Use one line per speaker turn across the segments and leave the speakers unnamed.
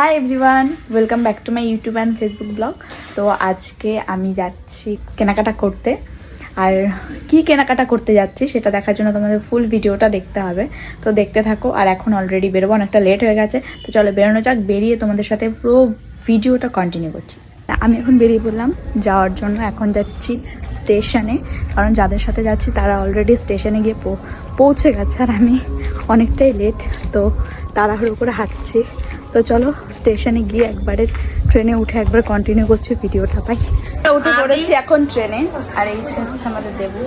Hi everyone welcome back to my YouTube and Facebook blog তো আজকে আমি যাচ্ছি কেনাকাটা করতে। আর কি কেনাকাটা করতে যাচ্ছি সেটা দেখার জন্য তোমাদের ফুল ভিডিওটা দেখতে হবে। তো দেখতে থাকো, আর এখন অলরেডি বেরোবো, অনেকটা লেট হয়ে গেছে। তো চলো বেরোনো যাক, বেরিয়ে তোমাদের সাথে পুরো ভিডিওটা কন্টিনিউ করছি। আমি এখন বেরিয়ে পড়লাম, যাওয়ার জন্য এখন যাচ্ছি স্টেশনে কারণ যাদের সাথে যাচ্ছি তারা অলরেডি স্টেশনে গিয়ে পৌঁছে গেছে। আর আমি অনেকটাই লেট তো তাড়াহুড়ো করে হাঁটছি। তো চলো স্টেশনে গিয়ে একবারে ট্রেনে উঠে একবার কন্টিনিউ করছি ভিডিওটা পাই উঠে পড়েছি এখন ট্রেনে আর এই হচ্ছে আমাদের দেবু।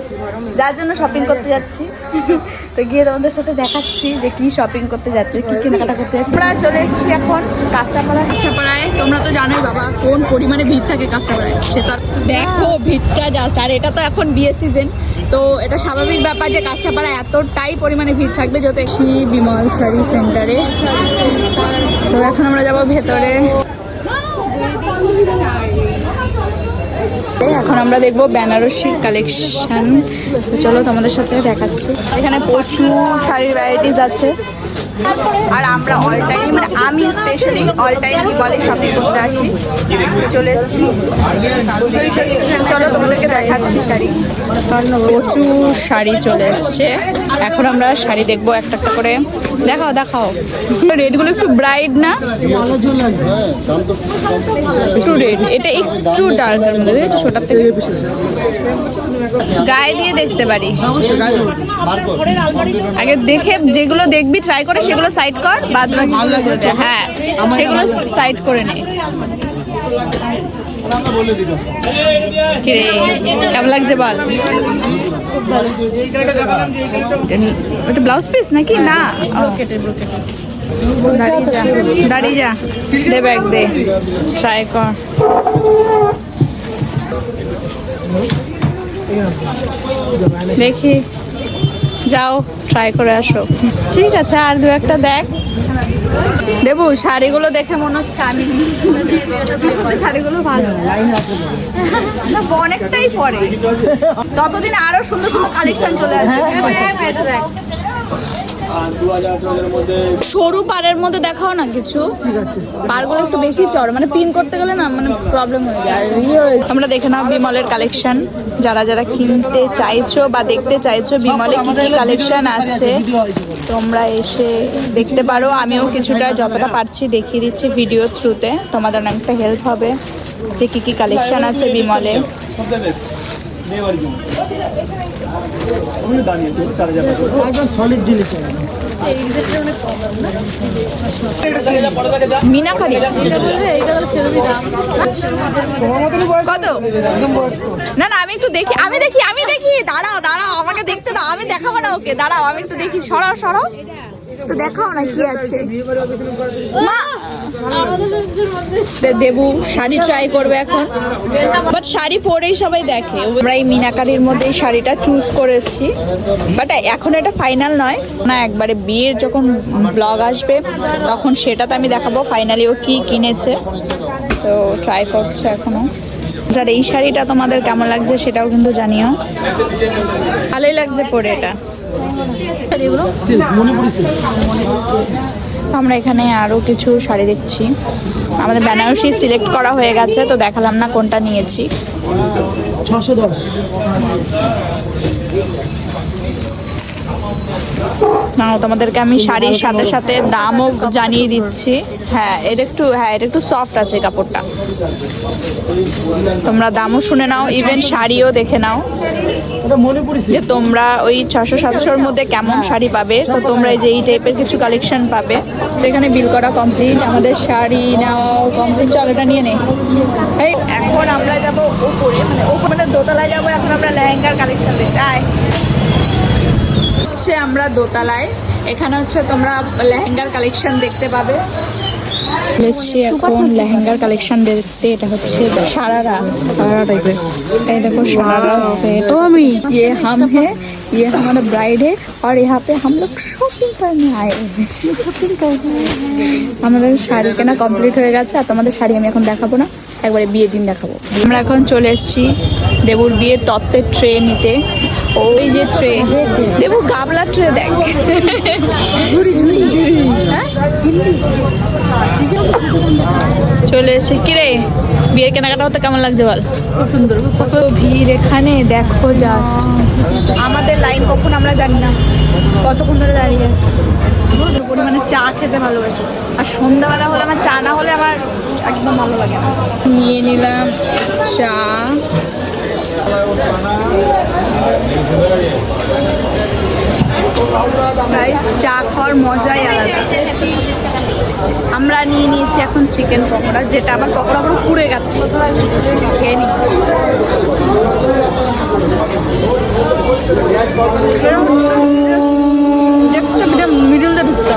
যার জন্য শপিং করতে যাচ্ছি। তো গিয়ে তোমাদের সাথে দেখাচ্ছি যে কি শপিং করতে যাচ্ছি কি কেনাকাটা করতে যাচ্ছি। আমরা চলে এসেছি এখন কাঁচরাপাড়া কাঁচরাপাড়ায় তোমরা তো জানোই বাবা কোন পরিমাণে ভিড় থাকে কাঁচরাপাড়ায় সেটা দেখো ভিড়টা জাস্ট আর এটা তো এখন বিয়ে সিজন তো এটা স্বাভাবিক ব্যাপার যে কাঁচরাপাড়ায় এতটাই পরিমাণে ভিড় থাকবে যত এসি বিমল শাড়ি সেন্টারে তো এখন আমরা যাব ভেতরে। এখন আমরা দেখব বেনারসি কালেকশন চলো তোমাদের সাথে দেখাচ্ছি। এখানে প্রচুর শাড়ির ভ্যারাইটিস আছে। আর আমরা অল টাইম মানে আমি স্পেশালি অল টাইম কি বলে শপিং করতে আসি। চলে এসেছি। চলো তোমাদেরকে দেখাচ্ছি শাড়ি। প্রচুর শাড়ি চলে এসছে। এখন আমরা শাড়ি দেখব একটা একটা করে। দেখাও দেখাও। রেডগুলো একটু ব্রাইট না? একটু রেড এটা একটু ডার্কের মধ্যে, দেখেছ? থেকে। গায়ে দিয়ে দেখতে পারিস আগে দেখে যেগুলো দেখবি ট্রাই করে সেগুলো সাইড কর বাদ হ্যাঁ সেগুলো সাইড করে নে। কেমন লাগছে বল? ওটা ব্লাউজ পিস নাকি? না। দাঁড়িয়ে যা দাঁড়িয়ে যা। দে ব্যাগ দে। ট্রাই কর। দেখি। যাও ট্রাই করে আসো। ঠিক আছে, আর দু একটা দেখ। দেবু, শাড়িগুলো দেখে মনে হচ্ছে আমি শাড়িগুলো ভালো। অনেকটাই পরে। ততদিন আরও সুন্দর সুন্দর কালেকশন চলে আসবে। দেখ। সরু পাড়ের মধ্যে দেখাও না কিছু? পারগুলো একটু বেশি চড় মানে পিন করতে গেলে না মানে প্রবলেম হয়ে যায়। ইয়ে আমরা দেখে নাও বিমলের কালেকশন যারা যারা কিনতে চাইছো বা দেখতে চাইছো বিমলে কি কি কালেকশন আছে? তোমরা এসে দেখতে পারো। আমিও কিছুটা যতটা পারছি দেখিয়ে দিচ্ছি ভিডিও থ্রুতে তোমাদের অনেকটা হেল্প হবে যে কি কি কালেকশন আছে বিমলে না না, আমি একটু দেখি, আমি দেখি আমি দেখি। দাঁড়াও দাঁড়াও, আমাকে দেখতে দাও, আমি দেখাবো না ওকে। দাঁড়াও, আমি একটু দেখি, সরাও সরাও। দেখাও না কি আছে। মা দেবু শাড়ি ট্রাই করবে এখন। বাট শাড়ি পরেই সবাই দেখে। আমরা এই মিনাকারির মধ্যে এই শাড়িটা চুজ করেছি। বাট এখন এটা ফাইনাল নয়। না, একবারে বিয়ের যখন ব্লগ আসবে, তখন সেটাতে আমি দেখাবো ফাইনালি ও কি কিনেছে। তো ট্রাই করছে এখনও। যার এই শাড়িটা তোমাদের কেমন লাগছে সেটাও কিন্তু জানিও। ভালোই লাগছে পরে এটা। আমরা এখানে আরও কিছু শাড়ি দেখছি। আমাদের বেনারসি সিলেক্ট করা হয়ে গেছে তো দেখালাম না কোনটা নিয়েছি।
ছশো দশ।
না তোমাদেরকে আমি শাড়ির সাথে সাথে দামও জানিয়ে দিচ্ছি। হ্যাঁ এটা একটু হ্যাঁ এটা একটু সফট আছে কাপড়টা। তোমরা দামও শুনে নাও ইভেন শাড়িও দেখে নাও। যে তোমরা ওই ছশো সাতশোর মধ্যে কেমন শাড়ি পাবে? তো তোমরা যে এই টাইপের কিছু কালেকশন পাবে। তো এখানে বিল করা কমপ্লিট আমাদের শাড়ি নেওয়াও কমপ্লিট চল এটা নিয়ে নে। এই এখন আমরা যাব উপরে মানে উপরে মানে দোতলায় যাব এখন আমরা লেহেঙ্গার কালেকশন দেখতে। আয়। হচ্ছে আমরা দোতলায়। এখানে হচ্ছে তোমরা লেহেঙ্গার কালেকশন দেখতে পাবে। চলেছি এখন লেহেঙ্গার কালেকশন দেখতে এটা হচ্ছে সারারা সারারা টাইপের এই দেখো সারারা सेट तो আমি ये हम है ये हमारा ब्राइड है और यहाँ पे हम लोग शॉपिंग करने आए हैं शॉपिंग करने আমাদের শাড়ি কেনা কমপ্লিট হয়ে গেছে আর তোমাদের শাড়ি আমি এখন দেখাবো না একবারে বিয়ের দিন দেখাবো আমরা এখন চলে এসেছি দেবুর বিয়ের তত্ত্বের ট্রে নিতে ওই যে ট্রে দেবু গাবলা ট্রে দেখ। ঝুড়ি ঝুড়ি ঝুড়ি হ্যাঁ? চলে এসে কিরে বিয়ের কেনাকাটা হতে কেমন লাগছে বল? খুব সুন্দর কত ভিড় এখানে দেখো জাস্ট আমাদের লাইন কখন আমরা জানি না। কতক্ষণ ধরে দাঁড়িয়ে আছি। পরিমাণে চা খেতে ভালোবাসি। আর সন্ধ্যাবেলা হলে আমার চা না হলে আমার একদম ভালো লাগে নিয়ে নিলাম চা। গাইস চা খাওয়ার মজাই আলাদা। আমরা নিয়ে নিয়েছি এখন চিকেন পকোড়া, যেটা আমার পকোড়া পুরো পুড়ে গেছে। খেয়ে নি। মিডিল দিয়ে ঢুকতে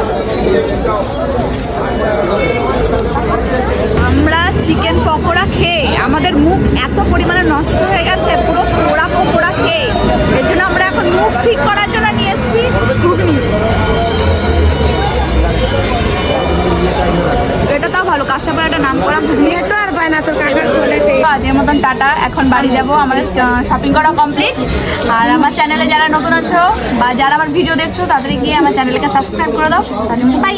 আমরা চিকেন পকোড়া খেয়ে আমাদের মুখ এত পরিমাণে নষ্ট হয়ে গেছে পুরো পোড়া পকোড়া খেয়ে এর জন্য আমরা এখন মুখ ঠিক করার জন্য নিয়ে এসেছি। ঘুগনি। এটা তাও ভালো কাঁচাপাড়া একটা নাম করা ঘুগনি। তো আর পায় না তোর কাকার আজকের মতন টাটা এখন বাড়ি যাব। আমাদের শপিং করা কমপ্লিট আর আমার চ্যানেলে যারা নতুন আছো বা যারা আমার ভিডিও দেখছ তাদের গিয়ে আমার চ্যানেলকে সাবস্ক্রাইব করে দাও। তাহলে বাই